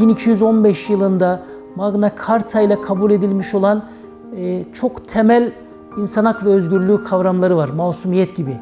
1215 yılında Magna Carta ile kabul edilmiş olan e, çok temel insan hak ve özgürlüğü kavramları var. Masumiyet gibi.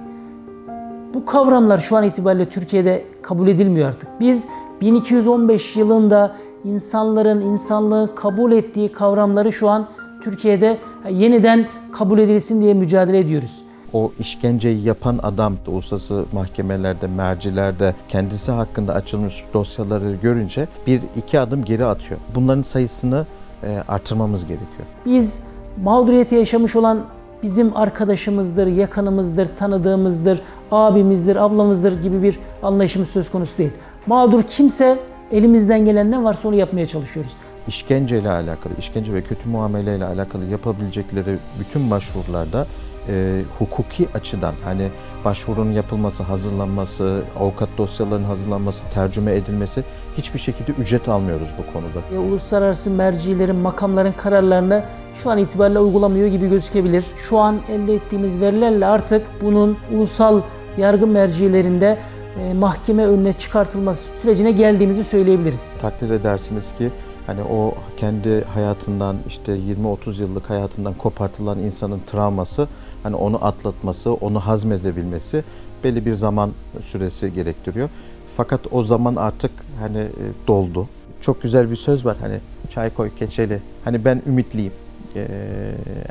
Bu kavramlar şu an itibariyle Türkiye'de kabul edilmiyor artık. Biz 1215 yılında insanların insanlığı kabul ettiği kavramları şu an Türkiye'de yeniden kabul edilsin diye mücadele ediyoruz. O işkenceyi yapan adam da uluslararası mahkemelerde, mercilerde kendisi hakkında açılmış dosyaları görünce bir iki adım geri atıyor. Bunların sayısını e, artırmamız gerekiyor. Biz mağduriyeti yaşamış olan bizim arkadaşımızdır, yakınımızdır, tanıdığımızdır, abimizdir, ablamızdır gibi bir anlayışımız söz konusu değil. Mağdur kimse elimizden gelen ne varsa onu yapmaya çalışıyoruz. İşkenceyle alakalı, işkence ve kötü muameleyle alakalı yapabilecekleri bütün başvurularda e, hukuki açıdan hani başvurunun yapılması, hazırlanması, avukat dosyalarının hazırlanması, tercüme edilmesi hiçbir şekilde ücret almıyoruz bu konuda. E, uluslararası mercilerin, makamların kararlarını şu an itibariyle uygulamıyor gibi gözükebilir. Şu an elde ettiğimiz verilerle artık bunun ulusal yargı mercilerinde e, mahkeme önüne çıkartılması sürecine geldiğimizi söyleyebiliriz. Takdir edersiniz ki hani o kendi hayatından işte 20-30 yıllık hayatından kopartılan insanın travması hani onu atlatması, onu hazmedebilmesi belli bir zaman süresi gerektiriyor. Fakat o zaman artık hani e, doldu. Çok güzel bir söz var hani çay koy keçeli. Hani ben ümitliyim. Ee,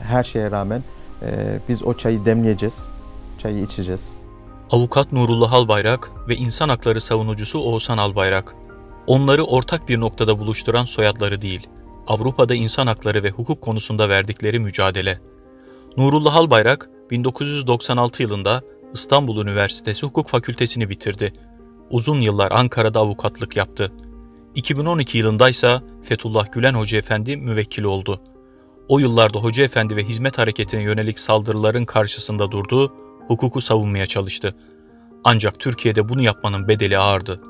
her şeye rağmen e, biz o çayı demleyeceğiz. Çayı içeceğiz. Avukat Nurullah Albayrak ve insan hakları savunucusu Oğuzhan Albayrak. Onları ortak bir noktada buluşturan soyadları değil, Avrupa'da insan hakları ve hukuk konusunda verdikleri mücadele. Nurullah Albayrak 1996 yılında İstanbul Üniversitesi Hukuk Fakültesini bitirdi. Uzun yıllar Ankara'da avukatlık yaptı. 2012 yılında ise Fethullah Gülen Hoca Efendi müvekkil oldu. O yıllarda Hoca Efendi ve hizmet hareketine yönelik saldırıların karşısında durdu, hukuku savunmaya çalıştı. Ancak Türkiye'de bunu yapmanın bedeli ağırdı.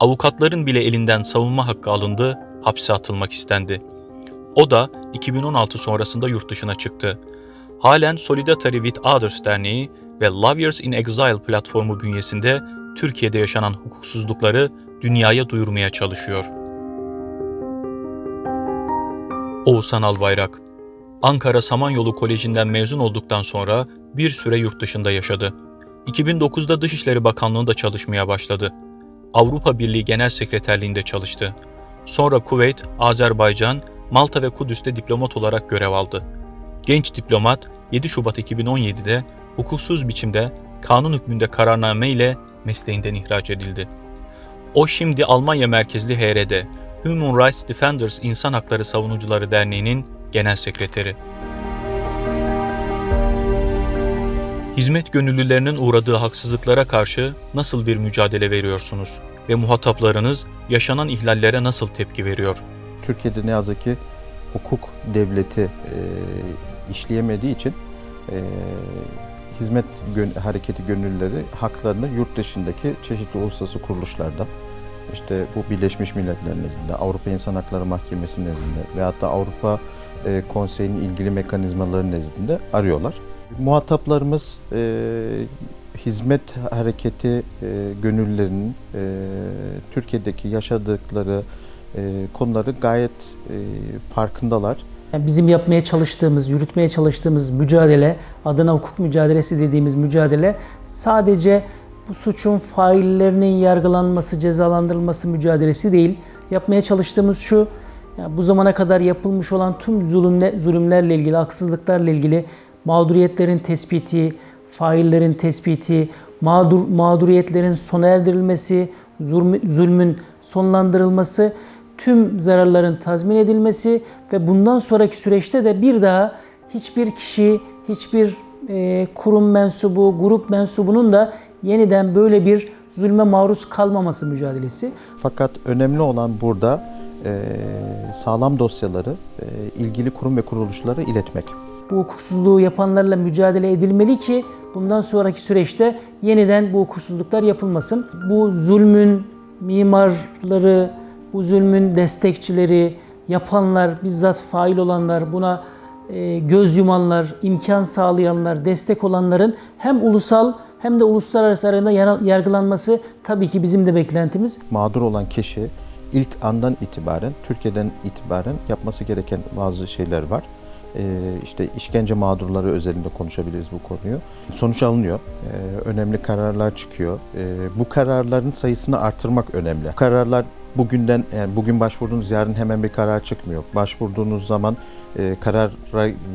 Avukatların bile elinden savunma hakkı alındı, hapse atılmak istendi. O da 2016 sonrasında yurt dışına çıktı. Halen Solidarity with Others Derneği ve Lawyers in Exile platformu bünyesinde Türkiye'de yaşanan hukuksuzlukları dünyaya duyurmaya çalışıyor. Oğuzhan Albayrak Ankara Samanyolu Koleji'nden mezun olduktan sonra bir süre yurt dışında yaşadı. 2009'da Dışişleri Bakanlığı'nda çalışmaya başladı. Avrupa Birliği Genel Sekreterliğinde çalıştı. Sonra Kuveyt, Azerbaycan, Malta ve Kudüs'te diplomat olarak görev aldı. Genç diplomat 7 Şubat 2017'de hukuksuz biçimde kanun hükmünde kararname ile mesleğinden ihraç edildi. O şimdi Almanya merkezli HRD, Human Rights Defenders İnsan Hakları Savunucuları Derneği'nin genel sekreteri. Hizmet gönüllülerinin uğradığı haksızlıklara karşı nasıl bir mücadele veriyorsunuz ve muhataplarınız yaşanan ihlallere nasıl tepki veriyor? Türkiye'de ne yazık ki hukuk devleti işleyemediği için e, hizmet gön- hareketi gönüllüleri haklarını yurt dışındaki çeşitli uluslararası kuruluşlarda işte bu Birleşmiş Milletler nezdinde, Avrupa İnsan Hakları Mahkemesi nezdinde veyahut da Avrupa e, Konseyi'nin ilgili mekanizmaları nezdinde arıyorlar. Muhataplarımız e, hizmet hareketi e, gönüllülerinin e, Türkiye'deki yaşadıkları e, konuları gayet e, farkındalar. Bizim yapmaya çalıştığımız, yürütmeye çalıştığımız mücadele, adına hukuk mücadelesi dediğimiz mücadele sadece bu suçun faillerinin yargılanması, cezalandırılması mücadelesi değil. Yapmaya çalıştığımız şu, bu zamana kadar yapılmış olan tüm zulümle, zulümlerle ilgili, haksızlıklarla ilgili mağduriyetlerin tespiti, faillerin tespiti, mağdur, mağduriyetlerin sona erdirilmesi, zulmü- zulmün sonlandırılması, tüm zararların tazmin edilmesi ve bundan sonraki süreçte de bir daha hiçbir kişi, hiçbir e, kurum mensubu, grup mensubunun da yeniden böyle bir zulme maruz kalmaması mücadelesi. Fakat önemli olan burada e, sağlam dosyaları e, ilgili kurum ve kuruluşlara iletmek. Bu hukuksuzluğu yapanlarla mücadele edilmeli ki bundan sonraki süreçte yeniden bu hukuksuzluklar yapılmasın. Bu zulmün mimarları, bu zulmün destekçileri, yapanlar, bizzat fail olanlar, buna e, göz yumanlar, imkan sağlayanlar, destek olanların hem ulusal hem de uluslararası arasında yargılanması tabii ki bizim de beklentimiz. Mağdur olan kişi ilk andan itibaren, Türkiye'den itibaren yapması gereken bazı şeyler var. Ee, işte işkence mağdurları özelinde konuşabiliriz bu konuyu. Sonuç alınıyor. Ee, önemli kararlar çıkıyor. Ee, bu kararların sayısını artırmak önemli. Kararlar bugünden yani bugün başvurduğunuz yarın hemen bir karar çıkmıyor. Başvurduğunuz zaman e, karar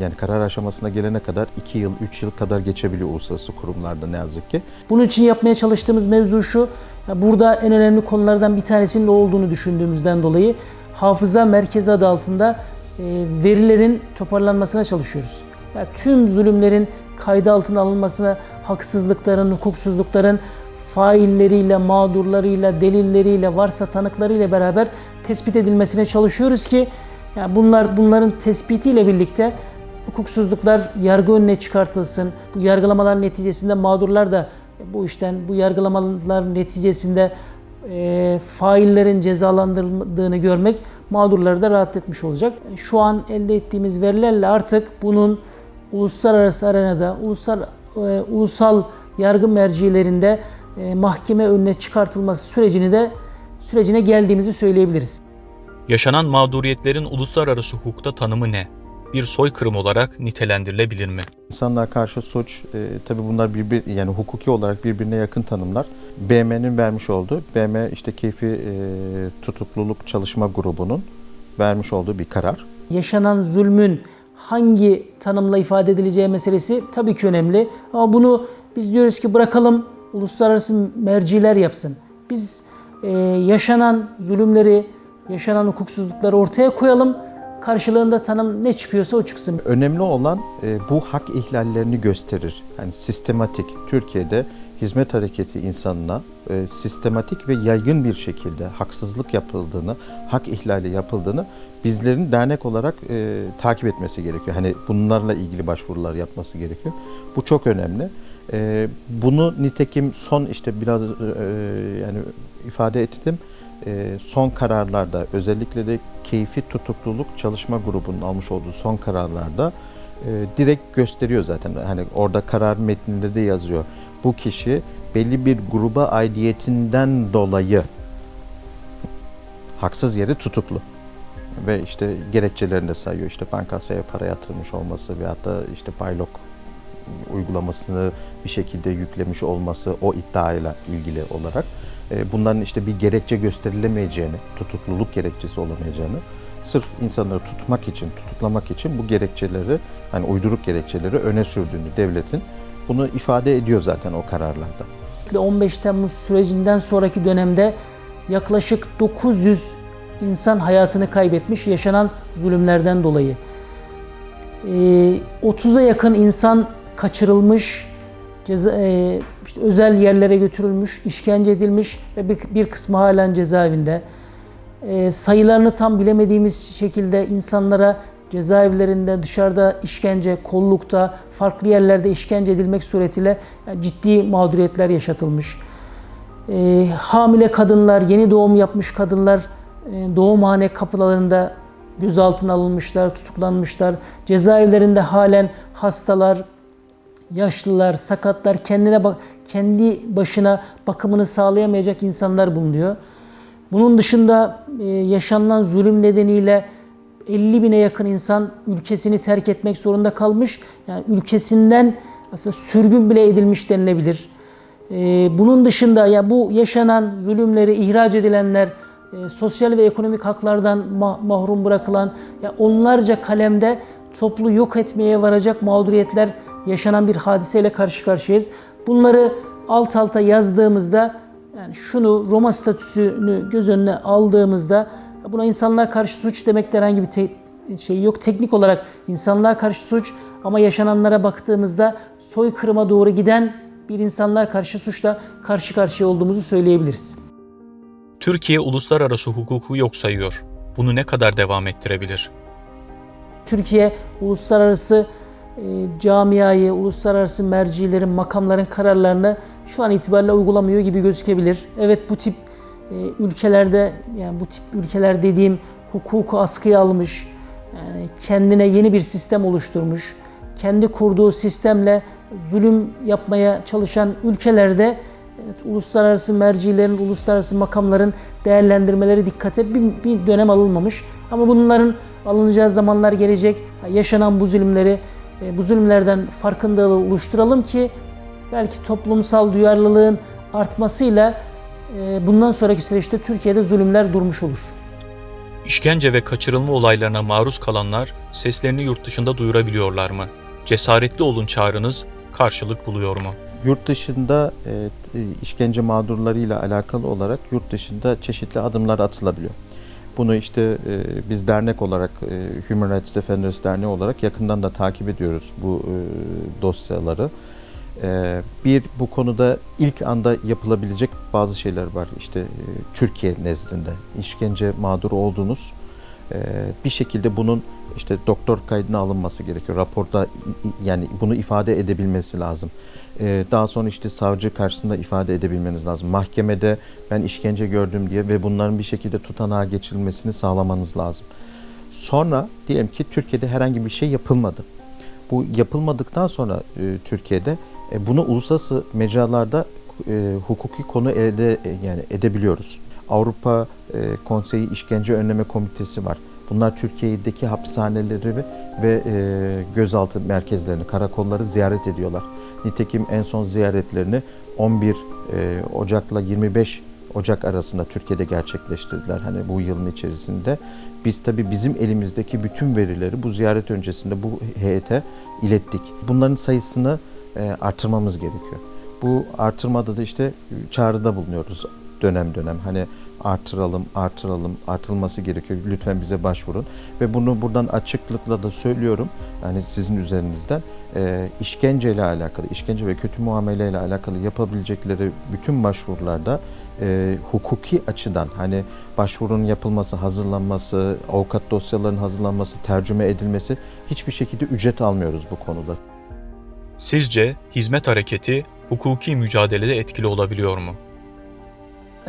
yani karar aşamasına gelene kadar 2 yıl, 3 yıl kadar geçebiliyor uluslararası kurumlarda ne yazık ki. Bunun için yapmaya çalıştığımız mevzu şu. Burada en önemli konulardan bir tanesinin ne olduğunu düşündüğümüzden dolayı hafıza merkezi adı altında e, verilerin toparlanmasına çalışıyoruz. Ya tüm zulümlerin kayda altına alınmasına, haksızlıkların, hukuksuzlukların failleriyle, mağdurlarıyla, delilleriyle, varsa tanıklarıyla beraber tespit edilmesine çalışıyoruz ki yani bunlar bunların tespitiyle birlikte hukuksuzluklar yargı önüne çıkartılsın. Bu yargılamalar neticesinde mağdurlar da bu işten, bu yargılamalar neticesinde e, faillerin cezalandırıldığını görmek mağdurları da rahat etmiş olacak. Şu an elde ettiğimiz verilerle artık bunun uluslararası arenada, ulusal, e, ulusal yargı mercilerinde e, mahkeme önüne çıkartılması sürecini de sürecine geldiğimizi söyleyebiliriz. Yaşanan mağduriyetlerin uluslararası hukukta tanımı ne? Bir soykırım olarak nitelendirilebilir mi? İnsanlığa karşı suç, e, tabii bunlar birbir yani hukuki olarak birbirine yakın tanımlar. BM'nin vermiş olduğu, BM işte keyfi e, tutukluluk çalışma grubunun vermiş olduğu bir karar. yaşanan zulmün hangi tanımla ifade edileceği meselesi tabii ki önemli. Ama bunu biz diyoruz ki bırakalım uluslararası merciler yapsın. Biz e, yaşanan zulümleri, yaşanan hukuksuzlukları ortaya koyalım. Karşılığında tanım ne çıkıyorsa o çıksın. Önemli olan e, bu hak ihlallerini gösterir. Yani sistematik Türkiye'de hizmet hareketi insanına e, sistematik ve yaygın bir şekilde haksızlık yapıldığını, hak ihlali yapıldığını bizlerin dernek olarak e, takip etmesi gerekiyor. Hani bunlarla ilgili başvurular yapması gerekiyor. Bu çok önemli. E, bunu nitekim son işte biraz e, yani ifade ettim. E, son kararlarda özellikle de keyfi tutukluluk çalışma grubunun almış olduğu son kararlarda e, direkt gösteriyor zaten. Hani orada karar metninde de yazıyor. Bu kişi belli bir gruba aidiyetinden dolayı haksız yere tutuklu. Ve işte gerekçelerini de sayıyor. İşte bankasaya para yatırmış olması veyahut da işte paylok uygulamasını bir şekilde yüklemiş olması o iddiayla ilgili olarak e, bunların işte bir gerekçe gösterilemeyeceğini, tutukluluk gerekçesi olamayacağını sırf insanları tutmak için, tutuklamak için bu gerekçeleri, hani uyduruk gerekçeleri öne sürdüğünü devletin bunu ifade ediyor zaten o kararlarda. 15 Temmuz sürecinden sonraki dönemde yaklaşık 900 insan hayatını kaybetmiş yaşanan zulümlerden dolayı. Ee, 30'a yakın insan kaçırılmış, ceza, e, işte özel yerlere götürülmüş, işkence edilmiş ve bir, bir kısmı halen cezaevinde. Ee, sayılarını tam bilemediğimiz şekilde insanlara cezaevlerinde, dışarıda işkence, kollukta, farklı yerlerde işkence edilmek suretiyle ciddi mağduriyetler yaşatılmış. Ee, hamile kadınlar, yeni doğum yapmış kadınlar e, doğumhane kapılarında gözaltına alınmışlar, tutuklanmışlar. Cezaevlerinde halen hastalar, yaşlılar, sakatlar, kendine bak kendi başına bakımını sağlayamayacak insanlar bulunuyor. Bunun dışında e, yaşanılan zulüm nedeniyle 50 bine yakın insan ülkesini terk etmek zorunda kalmış. Yani ülkesinden aslında sürgün bile edilmiş denilebilir. E, bunun dışında ya bu yaşanan zulümleri ihraç edilenler, e, sosyal ve ekonomik haklardan ma- mahrum bırakılan, ya onlarca kalemde toplu yok etmeye varacak mağduriyetler yaşanan bir hadiseyle karşı karşıyayız. Bunları alt alta yazdığımızda yani şunu Roma statüsünü göz önüne aldığımızda buna insanlığa karşı suç demekte herhangi bir te- şey yok. Teknik olarak insanlığa karşı suç ama yaşananlara baktığımızda soykırıma doğru giden bir insanlığa karşı suçla karşı karşıya olduğumuzu söyleyebiliriz. Türkiye uluslararası hukuku yok sayıyor. Bunu ne kadar devam ettirebilir? Türkiye uluslararası camiayı, uluslararası mercilerin, makamların kararlarını şu an itibariyle uygulamıyor gibi gözükebilir. Evet bu tip e, ülkelerde, yani bu tip ülkeler dediğim hukuku askıya almış, kendine yeni bir sistem oluşturmuş, kendi kurduğu sistemle zulüm yapmaya çalışan ülkelerde Evet, uluslararası mercilerin, uluslararası makamların değerlendirmeleri dikkate bir, bir dönem alınmamış. Ama bunların alınacağı zamanlar gelecek. Yaşanan bu zulümleri, bu zulümlerden farkındalığı oluşturalım ki belki toplumsal duyarlılığın artmasıyla e, bundan sonraki süreçte Türkiye'de zulümler durmuş olur. İşkence ve kaçırılma olaylarına maruz kalanlar seslerini yurt dışında duyurabiliyorlar mı? Cesaretli olun çağrınız karşılık buluyor mu? Yurt dışında e, işkence mağdurlarıyla alakalı olarak yurt dışında çeşitli adımlar atılabiliyor. Bunu işte e, biz dernek olarak e, Human Rights Defenders Derneği olarak yakından da takip ediyoruz bu e, dosyaları. E, bir bu konuda ilk anda yapılabilecek bazı şeyler var. İşte e, Türkiye nezdinde işkence mağduru olduğunuz bir şekilde bunun işte doktor kaydına alınması gerekiyor. Raporda yani bunu ifade edebilmesi lazım. Ee, daha sonra işte savcı karşısında ifade edebilmeniz lazım. Mahkemede ben işkence gördüm diye ve bunların bir şekilde tutanağa geçirilmesini sağlamanız lazım. Sonra diyelim ki Türkiye'de herhangi bir şey yapılmadı. Bu yapılmadıktan sonra e, Türkiye'de e, bunu uluslararası mecralarda e, hukuki konu elde yani edebiliyoruz. Avrupa e, Konseyi İşkence Önleme Komitesi var. Bunlar Türkiye'deki hapishaneleri ve, e, gözaltı merkezlerini, karakolları ziyaret ediyorlar. Nitekim en son ziyaretlerini 11 e, Ocak'la 25 Ocak arasında Türkiye'de gerçekleştirdiler. Hani bu yılın içerisinde. Biz tabii bizim elimizdeki bütün verileri bu ziyaret öncesinde bu heyete ilettik. Bunların sayısını artırmamız gerekiyor. Bu artırmada da işte çağrıda bulunuyoruz dönem dönem. Hani artıralım, artıralım, artırılması gerekiyor. Lütfen bize başvurun. Ve bunu buradan açıklıkla da söylüyorum. Yani sizin üzerinizden e, işkenceyle alakalı, işkence ve kötü muameleyle alakalı yapabilecekleri bütün başvurularda e, hukuki açıdan hani başvurunun yapılması, hazırlanması, avukat dosyalarının hazırlanması, tercüme edilmesi hiçbir şekilde ücret almıyoruz bu konuda. Sizce hizmet hareketi hukuki mücadelede etkili olabiliyor mu?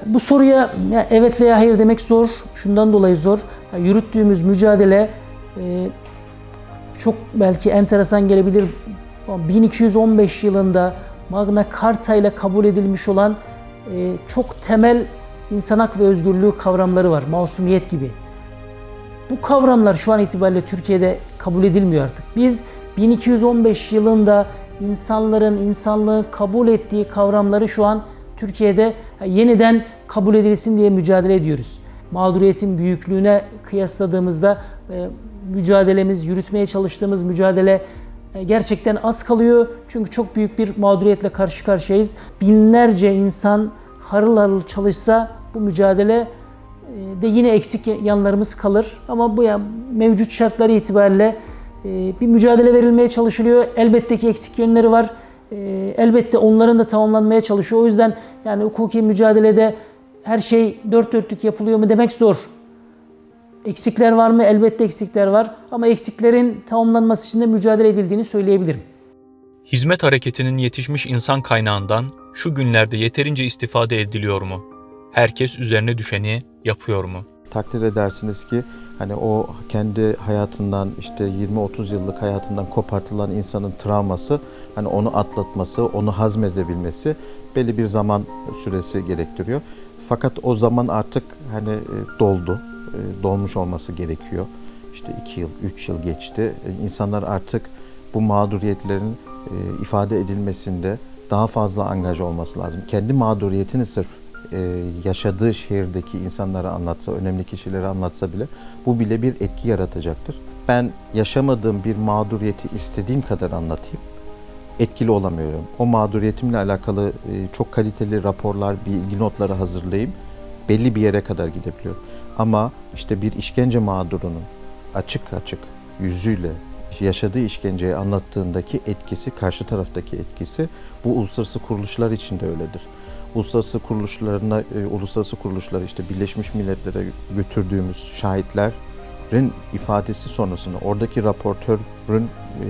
Bu soruya ya evet veya hayır demek zor. Şundan dolayı zor. Ya yürüttüğümüz mücadele e, çok belki enteresan gelebilir. 1215 yılında Magna Carta ile kabul edilmiş olan e, çok temel insan hak ve özgürlüğü kavramları var. Masumiyet gibi. Bu kavramlar şu an itibariyle Türkiye'de kabul edilmiyor artık. Biz 1215 yılında insanların insanlığı kabul ettiği kavramları şu an Türkiye'de yeniden kabul edilsin diye mücadele ediyoruz. Mağduriyetin büyüklüğüne kıyasladığımızda e, mücadelemiz, yürütmeye çalıştığımız mücadele e, gerçekten az kalıyor. Çünkü çok büyük bir mağduriyetle karşı karşıyayız. Binlerce insan harıl harıl çalışsa bu mücadele e, de yine eksik yanlarımız kalır. Ama bu ya mevcut şartları itibariyle e, bir mücadele verilmeye çalışılıyor. Elbette ki eksik yönleri var. E, Elbette onların da tamamlanmaya çalışıyor. O yüzden yani hukuki mücadelede her şey dört dörtlük yapılıyor mu demek zor. Eksikler var mı? Elbette eksikler var. Ama eksiklerin tamamlanması için de mücadele edildiğini söyleyebilirim. Hizmet hareketinin yetişmiş insan kaynağından şu günlerde yeterince istifade ediliyor mu? Herkes üzerine düşeni yapıyor mu? Takdir edersiniz ki hani o kendi hayatından işte 20-30 yıllık hayatından kopartılan insanın travması hani onu atlatması, onu hazmedebilmesi belli bir zaman süresi gerektiriyor. Fakat o zaman artık hani e, doldu. E, Dolmuş olması gerekiyor. İşte 2 yıl, 3 yıl geçti. E, İnsanlar artık bu mağduriyetlerin ifade edilmesinde daha fazla angaj olması lazım. Kendi mağduriyetini sırf e, yaşadığı şehirdeki insanlara anlatsa, önemli kişilere anlatsa bile bu bile bir etki yaratacaktır. Ben yaşamadığım bir mağduriyeti istediğim kadar anlatayım. Etkili olamıyorum. O mağduriyetimle alakalı e, çok kaliteli raporlar, bilgi notları hazırlayayım. Belli bir yere kadar gidebiliyorum. Ama işte bir işkence mağdurunun açık açık yüzüyle yaşadığı işkenceyi anlattığındaki etkisi, karşı taraftaki etkisi bu uluslararası kuruluşlar için de öyledir uluslararası kuruluşlarına, e, uluslararası kuruluşlar işte Birleşmiş Milletler'e götürdüğümüz şahitlerin ifadesi sonrasında oradaki raportörün e,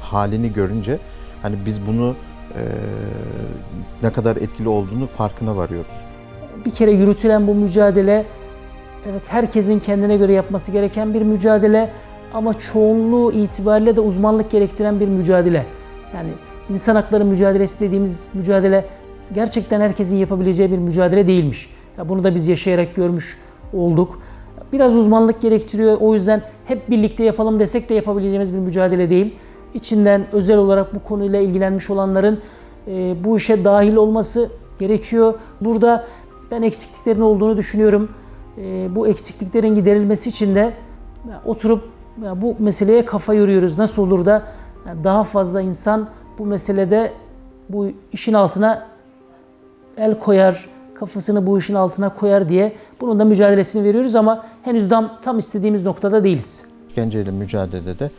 halini görünce hani biz bunu e, ne kadar etkili olduğunu farkına varıyoruz. Bir kere yürütülen bu mücadele evet herkesin kendine göre yapması gereken bir mücadele ama çoğunluğu itibariyle de uzmanlık gerektiren bir mücadele. Yani insan hakları mücadelesi dediğimiz mücadele gerçekten herkesin yapabileceği bir mücadele değilmiş. Ya bunu da biz yaşayarak görmüş olduk. Biraz uzmanlık gerektiriyor. O yüzden hep birlikte yapalım desek de yapabileceğimiz bir mücadele değil. İçinden özel olarak bu konuyla ilgilenmiş olanların e, bu işe dahil olması gerekiyor. Burada ben eksikliklerin olduğunu düşünüyorum. E, bu eksikliklerin giderilmesi için de oturup ya, bu meseleye kafa yoruyoruz. Nasıl olur da daha fazla insan bu meselede bu işin altına el koyar, kafasını bu işin altına koyar diye bunun da mücadelesini veriyoruz ama henüz tam, tam istediğimiz noktada değiliz. İşkenceyle mücadelede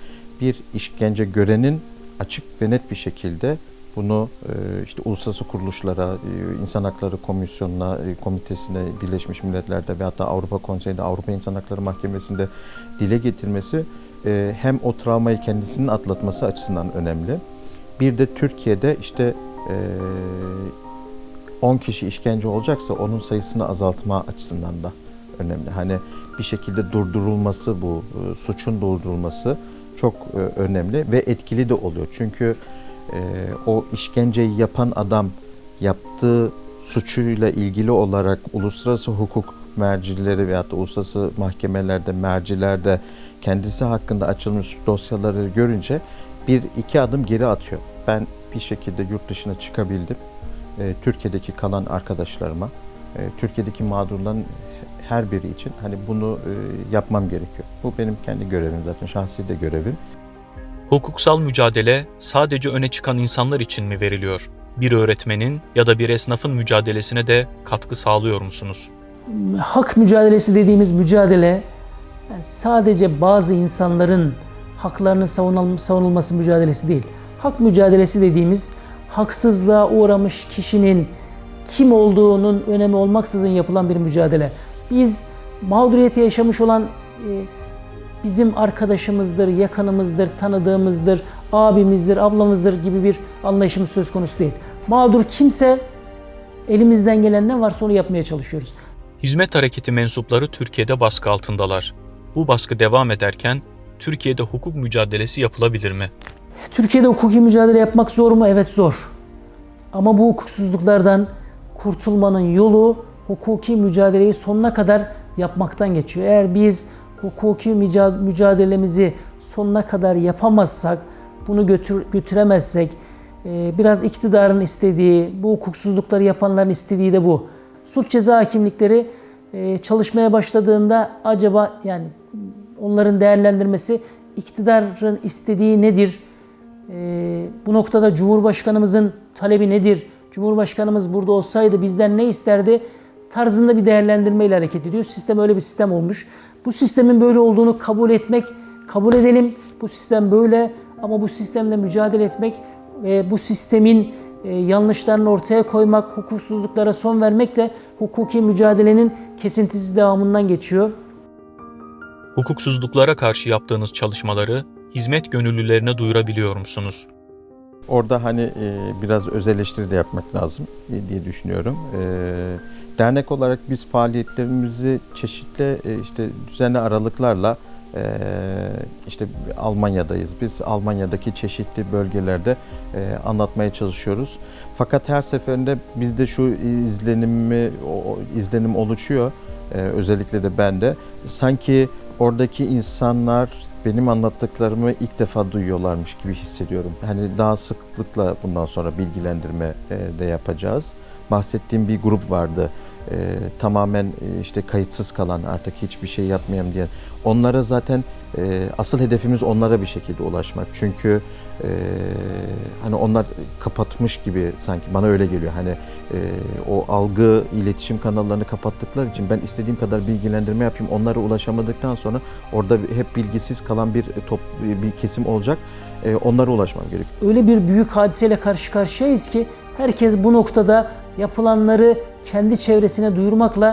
bir işkence görenin açık ve net bir şekilde bunu e, işte uluslararası kuruluşlara, e, insan hakları komisyonuna, e, komitesine, Birleşmiş Milletler'de ve hatta Avrupa Konseyi'nde, Avrupa İnsan Hakları Mahkemesi'nde dile getirmesi hem o travmayı kendisinin atlatması açısından önemli. Bir de Türkiye'de işte 10 kişi işkence olacaksa onun sayısını azaltma açısından da önemli. Hani bir şekilde durdurulması bu e, suçun durdurulması çok e, önemli ve etkili de oluyor. Çünkü e, o işkenceyi yapan adam yaptığı suçuyla ilgili olarak uluslararası hukuk mercileri veyahut da uluslararası mahkemelerde, mercilerde kendisi hakkında açılmış dosyaları görünce bir iki adım geri atıyor. Ben bir şekilde yurt dışına çıkabildim. E, Türkiye'deki kalan arkadaşlarıma, e, Türkiye'deki mağdurların her biri için hani bunu e, yapmam gerekiyor. Bu benim kendi görevim zaten, şahsi de görevim. Hukuksal mücadele sadece öne çıkan insanlar için mi veriliyor? Bir öğretmenin ya da bir esnafın mücadelesine de katkı sağlıyor musunuz? Hak mücadelesi dediğimiz mücadele yani sadece bazı insanların haklarının savunul- savunulması mücadelesi değil. Hak mücadelesi dediğimiz haksızlığa uğramış kişinin kim olduğunun önemi olmaksızın yapılan bir mücadele. Biz mağduriyeti yaşamış olan e, bizim arkadaşımızdır, yakınımızdır, tanıdığımızdır, abimizdir, ablamızdır gibi bir anlayışımız söz konusu değil. Mağdur kimse elimizden gelen ne varsa onu yapmaya çalışıyoruz. Hizmet hareketi mensupları Türkiye'de baskı altındalar. Bu baskı devam ederken Türkiye'de hukuk mücadelesi yapılabilir mi? Türkiye'de hukuki mücadele yapmak zor mu? Evet zor. Ama bu hukuksuzluklardan kurtulmanın yolu hukuki mücadeleyi sonuna kadar yapmaktan geçiyor. Eğer biz hukuki müca- mücadelemizi sonuna kadar yapamazsak, bunu götür, götüremezsek, e, biraz iktidarın istediği, bu hukuksuzlukları yapanların istediği de bu. Suç ceza hakimlikleri e, çalışmaya başladığında acaba yani onların değerlendirmesi iktidarın istediği nedir? Ee, bu noktada Cumhurbaşkanımızın talebi nedir? Cumhurbaşkanımız burada olsaydı bizden ne isterdi? Tarzında bir değerlendirmeyle hareket ediyor. Sistem öyle bir sistem olmuş. Bu sistemin böyle olduğunu kabul etmek, kabul edelim. Bu sistem böyle ama bu sistemle mücadele etmek ve bu sistemin e, yanlışlarını ortaya koymak, hukuksuzluklara son vermek de hukuki mücadelenin kesintisiz devamından geçiyor. Hukuksuzluklara karşı yaptığınız çalışmaları hizmet gönüllülerine duyurabiliyor musunuz? Orada hani e, biraz öz eleştiri de yapmak lazım e, diye düşünüyorum. E, dernek olarak biz faaliyetlerimizi çeşitli e, işte düzenli aralıklarla e, işte Almanya'dayız. Biz Almanya'daki çeşitli bölgelerde e, anlatmaya çalışıyoruz. Fakat her seferinde bizde şu izlenimi o, izlenim oluşuyor. E, özellikle de bende. Sanki oradaki insanlar benim anlattıklarımı ilk defa duyuyorlarmış gibi hissediyorum. Hani daha sıklıkla bundan sonra bilgilendirme e, de yapacağız. Bahsettiğim bir grup vardı. E, tamamen e, işte kayıtsız kalan artık hiçbir şey yapmayayım diyen. Onlara zaten e, asıl hedefimiz onlara bir şekilde ulaşmak. Çünkü e, hani onlar kapatmış gibi sanki bana öyle geliyor. Hani e, o algı iletişim kanallarını kapattıkları için ben istediğim kadar bilgilendirme yapayım. Onlara ulaşamadıktan sonra orada hep bilgisiz kalan bir top bir kesim olacak. E, onlara ulaşmam gerekiyor. öyle bir büyük hadiseyle karşı karşıyayız ki herkes bu noktada yapılanları kendi çevresine duyurmakla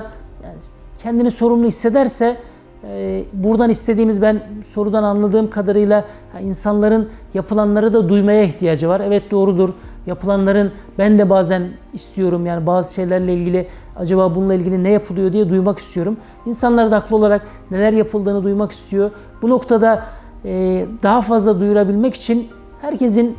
yani kendini sorumlu hissederse e, buradan istediğimiz ben sorudan anladığım kadarıyla insanların yapılanları da duymaya ihtiyacı var. Evet doğrudur. Yapılanların ben de bazen istiyorum yani bazı şeylerle ilgili acaba bununla ilgili ne yapılıyor diye duymak istiyorum. İnsanlar da haklı olarak neler yapıldığını duymak istiyor. Bu noktada e, daha fazla duyurabilmek için herkesin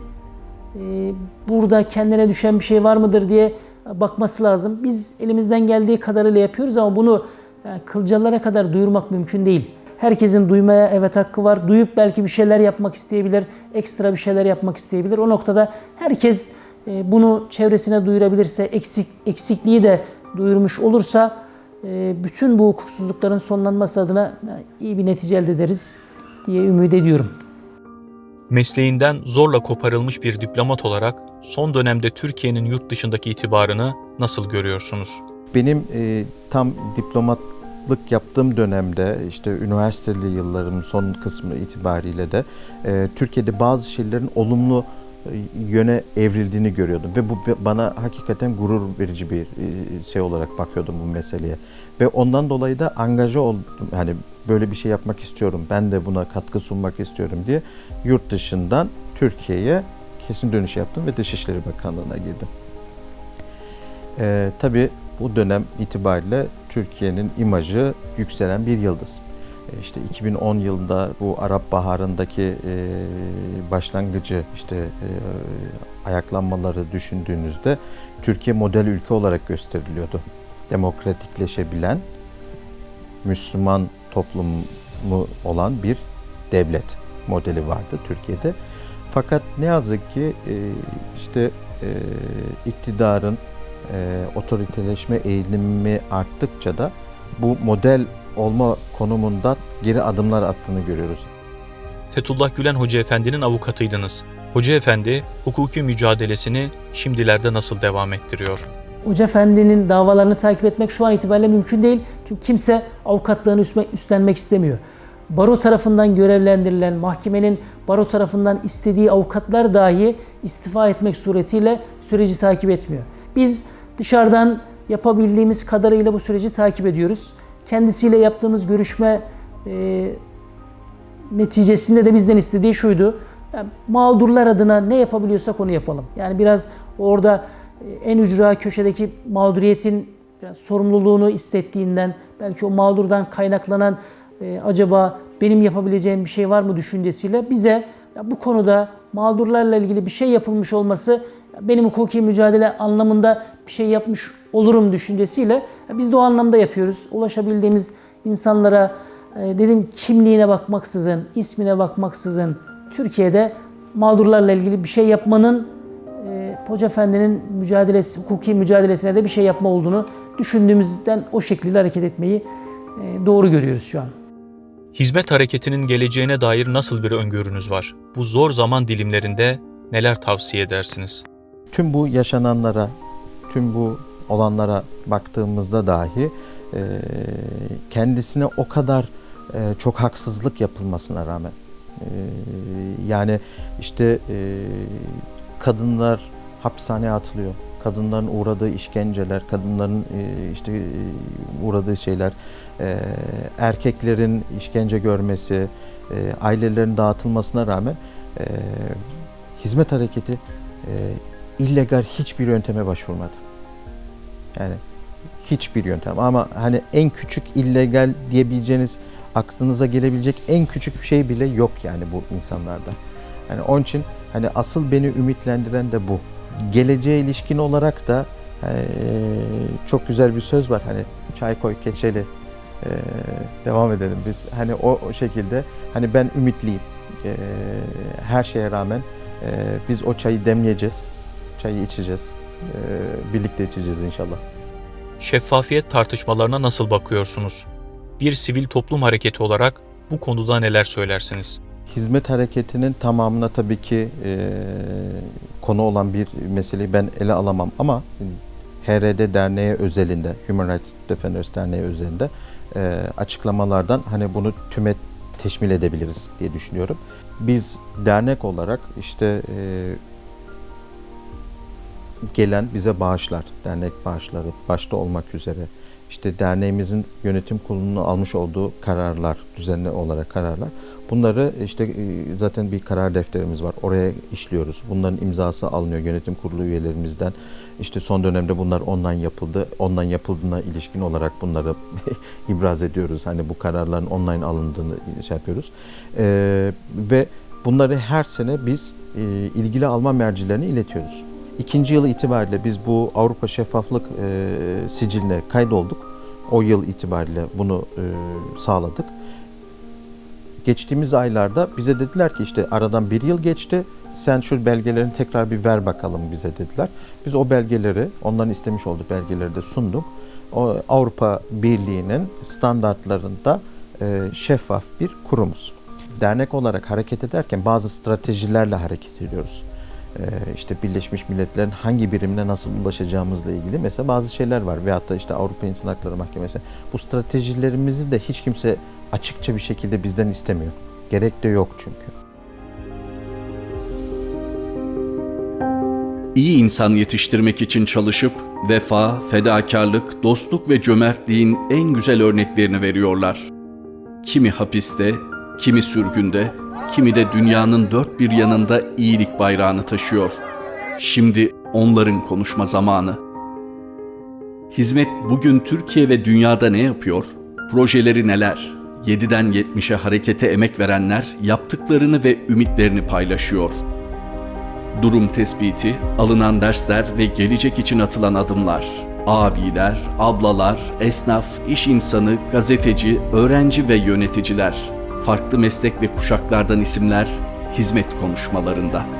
e, burada kendine düşen bir şey var mıdır diye bakması lazım. Biz elimizden geldiği kadarıyla yapıyoruz ama bunu yani kılcalara kadar duyurmak mümkün değil. Herkesin duymaya evet hakkı var. Duyup belki bir şeyler yapmak isteyebilir, ekstra bir şeyler yapmak isteyebilir. O noktada herkes e, bunu çevresine duyurabilirse, eksik eksikliği de duyurmuş olursa e, bütün bu hukuksuzlukların sonlanması adına e, iyi bir netice elde ederiz diye ümit ediyorum. Mesleğinden zorla koparılmış bir diplomat olarak son dönemde Türkiye'nin yurt dışındaki itibarını nasıl görüyorsunuz? Benim e, tam diplomatlık yaptığım dönemde işte üniversiteli yıllarımın son kısmı itibariyle de e, Türkiye'de bazı şeylerin olumlu e, yöne evrildiğini görüyordum. Ve bu bana hakikaten gurur verici bir e, şey olarak bakıyordum bu meseleye. Ve ondan dolayı da angaja oldum. Hani böyle bir şey yapmak istiyorum ben de buna katkı sunmak istiyorum diye yurt dışından Türkiye'ye kesin dönüş yaptım ve Dışişleri Bakanlığı'na girdim. Ee, tabii bu dönem itibariyle Türkiye'nin imajı yükselen bir yıldız. Ee, işte 2010 yılında bu Arap Baharı'ndaki e, başlangıcı işte e, ayaklanmaları düşündüğünüzde Türkiye model ülke olarak gösteriliyordu. Demokratikleşebilen Müslüman toplumu olan bir devlet modeli vardı Türkiye'de. Fakat ne yazık ki e, işte e, iktidarın e, otoriteleşme eğilimi arttıkça da bu model olma konumundan geri adımlar attığını görüyoruz. Fethullah Gülen Hoca Efendi'nin avukatıydınız. Hoca Efendi hukuki mücadelesini şimdilerde nasıl devam ettiriyor? Hoca Efendi'nin davalarını takip etmek şu an itibariyle mümkün değil. Çünkü kimse avukatlığını üstlenmek istemiyor. Baro tarafından görevlendirilen, mahkemenin baro tarafından istediği avukatlar dahi istifa etmek suretiyle süreci takip etmiyor. Biz dışarıdan yapabildiğimiz kadarıyla bu süreci takip ediyoruz. Kendisiyle yaptığımız görüşme e, neticesinde de bizden istediği şuydu. Yani mağdurlar adına ne yapabiliyorsak onu yapalım. Yani biraz orada en ücra köşedeki mağduriyetin biraz sorumluluğunu hissettiğinden, belki o mağdurdan kaynaklanan e, acaba benim yapabileceğim bir şey var mı düşüncesiyle bize ya bu konuda mağdurlarla ilgili bir şey yapılmış olması benim hukuki mücadele anlamında bir şey yapmış olurum düşüncesiyle biz de o anlamda yapıyoruz. Ulaşabildiğimiz insanlara e, dedim kimliğine bakmaksızın, ismine bakmaksızın Türkiye'de mağdurlarla ilgili bir şey yapmanın e, Hoca Efendi'nin mücadelesi, hukuki mücadelesine de bir şey yapma olduğunu düşündüğümüzden o şekilde hareket etmeyi e, doğru görüyoruz şu an. Hizmet hareketinin geleceğine dair nasıl bir öngörünüz var? Bu zor zaman dilimlerinde neler tavsiye edersiniz? Tüm bu yaşananlara, tüm bu olanlara baktığımızda dahi kendisine o kadar çok haksızlık yapılmasına rağmen yani işte kadınlar hapishaneye atılıyor. Kadınların uğradığı işkenceler, kadınların e, işte e, uğradığı şeyler, e, erkeklerin işkence görmesi, ailelerin dağıtılmasına rağmen hizmet hareketi illegal hiçbir yönteme başvurmadı. Yani hiçbir yöntem ama hani en küçük illegal diyebileceğiniz aklınıza gelebilecek en küçük bir şey bile yok yani bu insanlarda. Yani onun için hani asıl beni ümitlendiren de bu. Geleceğe ilişkin olarak da e, çok güzel bir söz var hani çay koy keçeli e, devam edelim biz hani o, o şekilde hani ben ümitliyim e, her şeye rağmen e, biz o çayı demleyeceğiz çayı içeceğiz e, birlikte içeceğiz inşallah. Şeffafiyet tartışmalarına nasıl bakıyorsunuz? Bir sivil toplum hareketi olarak bu konuda neler söylersiniz? Hizmet hareketinin tamamına tabii ki e, konu olan bir meseleyi ben ele alamam ama HRD Derneği özelinde, Human Rights Defenders Derneği özelinde e, açıklamalardan hani bunu tüme teşmil edebiliriz diye düşünüyorum. Biz dernek olarak işte e, gelen bize bağışlar, dernek bağışları başta olmak üzere işte derneğimizin yönetim kurulunun almış olduğu kararlar, düzenli olarak kararlar. Bunları işte e, zaten bir karar defterimiz var. Oraya işliyoruz. Bunların imzası alınıyor yönetim kurulu üyelerimizden. İşte son dönemde bunlar online yapıldı. Online yapıldığına ilişkin olarak bunları ibraz ediyoruz. Hani bu kararların online alındığını şey yapıyoruz. Ee, ve bunları her sene biz e, ilgili alma mercilerine iletiyoruz. İkinci yıl itibariyle biz bu Avrupa Şeffaflık e, siciline kaydolduk. O yıl itibariyle bunu e, sağladık. Geçtiğimiz aylarda bize dediler ki işte aradan bir yıl geçti. Sen şu belgelerini tekrar bir ver bakalım bize dediler. Biz o belgeleri, onların istemiş olduğu belgeleri de sunduk. O Avrupa Birliği'nin standartlarında e, şeffaf bir kurumuz. Dernek olarak hareket ederken bazı stratejilerle hareket ediyoruz. E, işte Birleşmiş Milletler'in hangi birimine nasıl ulaşacağımızla ilgili mesela bazı şeyler var. Veyahut da işte Avrupa İnsan Hakları Mahkemesi. Bu stratejilerimizi de hiç kimse açıkça bir şekilde bizden istemiyor. Gerek de yok çünkü. İyi insan yetiştirmek için çalışıp vefa, fedakarlık, dostluk ve cömertliğin en güzel örneklerini veriyorlar. Kimi hapiste, kimi sürgünde, kimi de dünyanın dört bir yanında iyilik bayrağını taşıyor. Şimdi onların konuşma zamanı. Hizmet bugün Türkiye ve dünyada ne yapıyor? Projeleri neler? 7'den 70'e harekete emek verenler yaptıklarını ve ümitlerini paylaşıyor. Durum tespiti, alınan dersler ve gelecek için atılan adımlar. Abiler, ablalar, esnaf, iş insanı, gazeteci, öğrenci ve yöneticiler. Farklı meslek ve kuşaklardan isimler hizmet konuşmalarında.